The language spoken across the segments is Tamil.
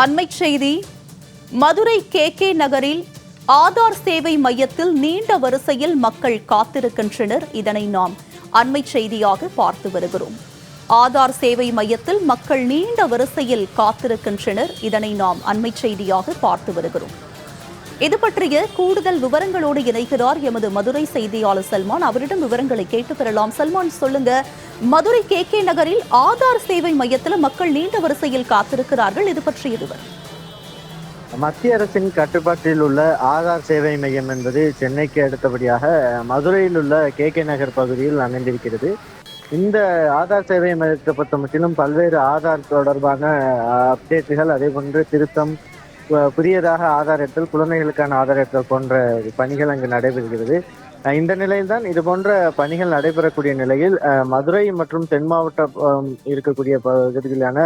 அண்மைச் செய்தி மதுரை கே கே நகரில் ஆதார் சேவை மையத்தில் நீண்ட வரிசையில் மக்கள் காத்திருக்கின்றனர். இதனை நாம் அண்மைச் செய்தியாக பார்த்து வருகிறோம். ஆதார் சேவை மையத்தில் மக்கள் நீண்ட வரிசையில் காத்திருக்கின்றனர். இதனை நாம் அண்மைச் செய்தியாக பார்த்து வருகிறோம். இது பற்றிய கூடுதல் விவரங்களோடு இணைக்கிறார் எமது மதுரை செய்தியாளர் சல்மான். அவரிடம் விவரங்களை கேட்டு பெறலாம். சல்மான் சொல்லுங்க. மதுரை கே கே நகரில் ஆதார் சேவை மையத்தில் மக்கள் நீண்ட வரிசையில் காத்திருக்கிறார்கள். இது பற்றிய விவரம். மத்திய அரசின் கட்டுப்பாட்டில் உள்ள ஆதார் சேவை மையம் என்பது சென்னைக்கு அடுத்தபடியாக மதுரையில் உள்ள கே கே நகர் பகுதியில் அமைந்திருக்கிறது. இந்த ஆதார் சேவை மையத்தை பொறுத்த முற்றிலும் பல்வேறு ஆதார் தொடர்பான அப்டேட்டுகள் அதே போன்று திருத்தம் புதியதாக ஆதார் எடுத்தல் குழந்தைகளுக்கான ஆதார் எடுத்தல் போன்ற பணிகள் அங்கு நடைபெறுகிறது. இந்த நிலையில்தான் இது போன்ற பணிகள் நடைபெறக்கூடிய நிலையில் மதுரை மற்றும் தென் மாவட்டம் இருக்கக்கூடிய பகுதிகளான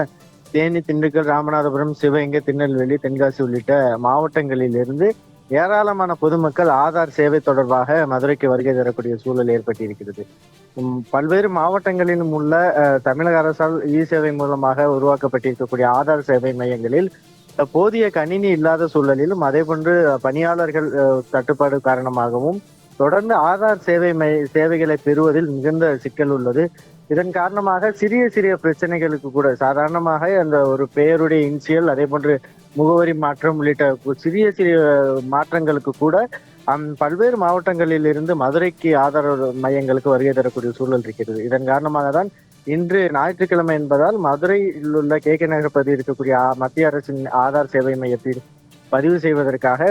தேனி திண்டுக்கல் ராமநாதபுரம் சிவகங்கை திருநெல்வேலி தென்காசி உள்ளிட்ட மாவட்டங்களில் இருந்து ஏராளமான பொதுமக்கள் ஆதார் சேவை தொடர்பாக மதுரைக்கு வருகை தரக்கூடிய சூழல் ஏற்பட்டிருக்கிறது. பல்வேறு மாவட்டங்களிலும் உள்ள அஹ், தமிழக அரசால் இ சேவை மூலமாக உருவாக்கப்பட்டிருக்கக்கூடிய ஆதார் சேவை மையங்களில் போதிய கணினி இல்லாத சூழலிலும் அதே போன்று பணியாளர்கள் தட்டுப்பாடு காரணமாகவும் தொடர்ந்து ஆதார் சேவை சேவைகளை பெறுவதில் மிகுந்த சிக்கல் உள்ளது. இதன் காரணமாக சிறிய சிறிய பிரச்சனைகளுக்கு கூட சாதாரணமாக அந்த ஒரு பெயருடைய இன்சியல் அதே போன்று முகவரி மாற்றம் உள்ளிட்ட சிறிய சிறிய மாற்றங்களுக்கு கூட அம், பல்வேறு மாவட்டங்களில் இருந்து மதுரைக்கு ஆதார மையங்களுக்கு வருகை தரக்கூடிய சூழல் இருக்கிறது. இதன் காரணமாக தான் இன்று ஞாயிற்றுக்கிழமை என்பதால் மதுரையில் உள்ள கே கே நகர் பகுதியில் இருக்கக்கூடிய மத்திய அரசின் ஆதார் சேவை மையத்தில் பதிவு செய்வதற்காக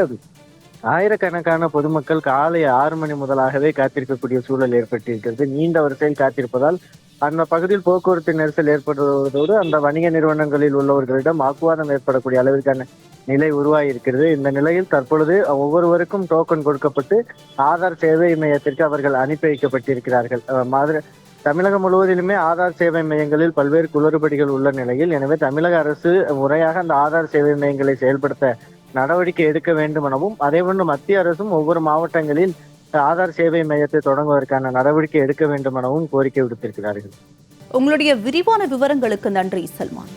ஆயிரக்கணக்கான பொதுமக்கள் காலை ஆறு மணி முதலாகவே காத்திருக்கக்கூடிய சூழல் ஏற்பட்டிருக்கிறது. நீண்ட வரிசையில் காத்திருப்பதால் அந்த பகுதியில் போக்குவரத்து நெரிசல் ஏற்படுவதோடு அந்த வணிக நிறுவனங்களில் உள்ளவர்களிடம் வாக்குவாதம் ஏற்படக்கூடிய அளவிற்கான நிலை உருவாகியிருக்கிறது. இந்த நிலையில் தற்பொழுது ஒவ்வொருவருக்கும் டோக்கன் கொடுக்கப்பட்டு ஆதார் சேவை மையத்திற்கு அவர்கள் அனுப்பி வைக்கப்பட்டிருக்கிறார்கள். மதுரை தமிழகம் முழுவதிலுமே ஆதார் சேவை மையங்களில் பல்வேறு குளறுபடிகள் உள்ள நிலையில் எனவே தமிழக அரசு முறையாக அந்த ஆதார் சேவை மையங்களை செயல்படுத்த நடவடிக்கை எடுக்க வேண்டும் எனவும் அதேபோன்று மத்திய அரசும் ஒவ்வொரு மாவட்டங்களில் ஆதார் சேவை மையத்தை தொடங்குவதற்கான நடவடிக்கை எடுக்க வேண்டும் எனவும் கோரிக்கை விடுத்திருக்கிறார்கள். உங்களுடைய விரிவான விவரங்களுக்கு நன்றி சல்மான்.